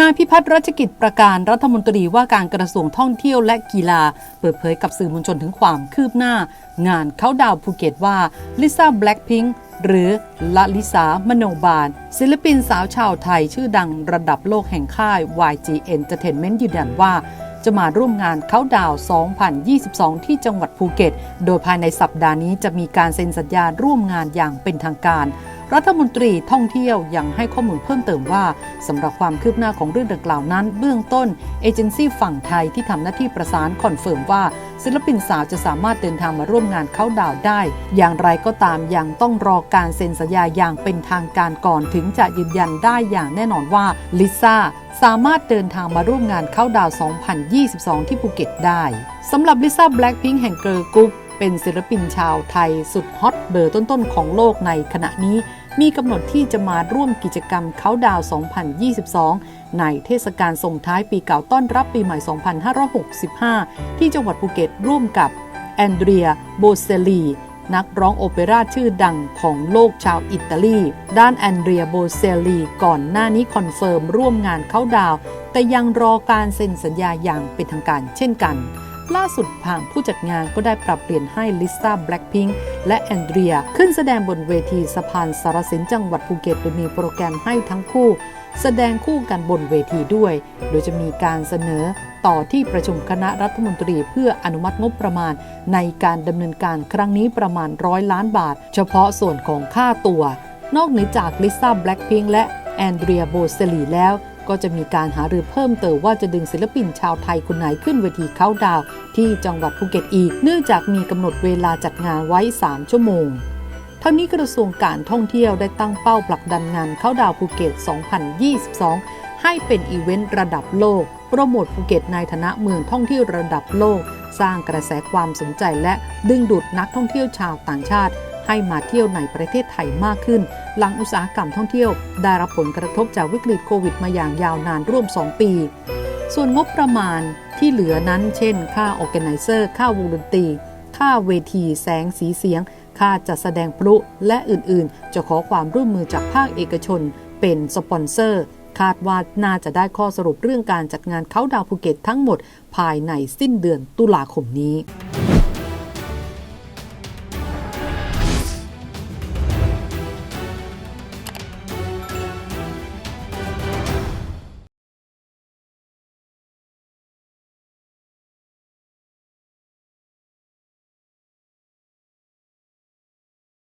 นายพิพัฒน์รัชกิจประการรัฐมนตรีว่าการกระทรวงท่องเที่ยวและกีฬา เปิดเผยกับสื่อมวลชนถึงความคืบหน้า งานเขาดาวภูเก็ตว่าลิซ่าแบล็คพิงค์หรือละลิสามโนบาล ศิลปินสาวชาวไทยชื่อดังระดับโลกแห่งค่าย YG Entertainment ยืนยันว่า จะมาร่วมงานเขาดาว 2022 ที่จังหวัดภูเก็ต โดยภายในสัปดาห์นี้จะมีการเซ็นสัญญาร่วมงานอย่างเป็นทางการ รัฐมนตรีท่องเที่ยวยังให้ข้อมูลเพิ่มเติมว่าสำหรับความคืบหน้าของเรื่องดังกล่าวนั้น เบื้องต้นเอเจนซี่ฝั่งไทยที่ทำหน้าที่ประสานคอนเฟิร์มว่า ศิลปินสาวจะสามารถเดินทางมาร่วมงานเข้าดาวได้ อย่างไรก็ตามยังต้องรอการเซ็นสัญญาอย่างเป็นทางการก่อนถึงจะยืนยันได้อย่างแน่นอนว่าลิซ่าสามารถเดินทางมาร่วมงานเข้าดาว 2022 ที่ภูเก็ตได้สำหรับลิซ่าแบล็คพิงค์แห่งเกิร์ลกรุ๊ป เป็นศิลปินชาวไทยสุดฮอตเบอร์ต้นๆ ของโลกในขณะนี้ มีกำหนดที่จะมาร่วมกิจกรรมเขาดาว 2022 ในเทศกาลส่งท้ายปีเก่าต้อนรับปีใหม่ 2565 ที่จังหวัดภูเก็ตร่วมกับแอนเดรีย โบเซลีนักร้องโอเปร่าชื่อดังของโลกชาวอิตาลี ด้านแอนเดรีย โบเซลีก่อนหน้านี้คอนเฟิร์มร่วมงานเขาดาว แต่ยังรอการเซ็นสัญญาอย่างเป็นทางการเช่นกัน ล่าสุดทางผู้จัดงานก็ได้ปรับเปลี่ยนให้ลิซ่าแบล็คพิงค์และแอนเดรีย ขึ้นแสดงบนเวทีสะพานสารสินจังหวัดภูเก็ตโดยมีโปรแกรมให้ทั้งคู่ แสดงคู่กันบนเวทีด้วย โดยจะมีการเสนอต่อที่ประชุมคณะรัฐมนตรีเพื่ออนุมัติงบประมาณ ในการดำเนินการครั้งนี้ประมาณร้อยล้านบาท เฉพาะส่วนของค่าตัว นอกเหนือจากลิซ่าแบล็คพิงค์และแอนเดรียโบเซลีแล้ว ก็จะมีการหารือเพิ่มเติมว่าจะดึงศิลปินชาวไทยคนไหนขึ้นเวทีเข้าดาว ที่จังหวัดภูเก็ตอีก เนื่องจากมีกำหนดเวลาจัดงานไว้ 3 ชั่วโมงทั้งนี้กระทรวงการท่องเที่ยวได้ตั้งเป้าผลักดันงานเข้าดาวภูเก็ต 2022 ให้เป็นอีเวนต์ระดับโลก โปรโมทภูเก็ตในฐานะเมืองท่องเที่ยวระดับโลก สร้างกระแสความสนใจและดึงดูดนักท่องเที่ยวชาวต่างชาติ ให้มาเที่ยวในประเทศไทยมากขึ้น หลังอุตสาหกรรมท่องเที่ยว ได้รับผลกระทบจากวิกฤตโควิดมาอย่างยาวนานร่วม 2 ปี ส่วนงบประมาณที่เหลือนั้น เช่น ค่าออแกไนเซอร์ ค่าวงดนตรี ค่าเวทีแสงสีเสียง ค่าจัดแสดงพลุและอื่นๆ จะขอความร่วมมือจากภาคเอกชน เป็นสปอนเซอร์ คาดว่าน่าจะได้ข้อสรุปเรื่องการจัดงานเขาดาวภูเก็ตทั้งหมด ภายในสิ้นเดือนตุลาคมนี้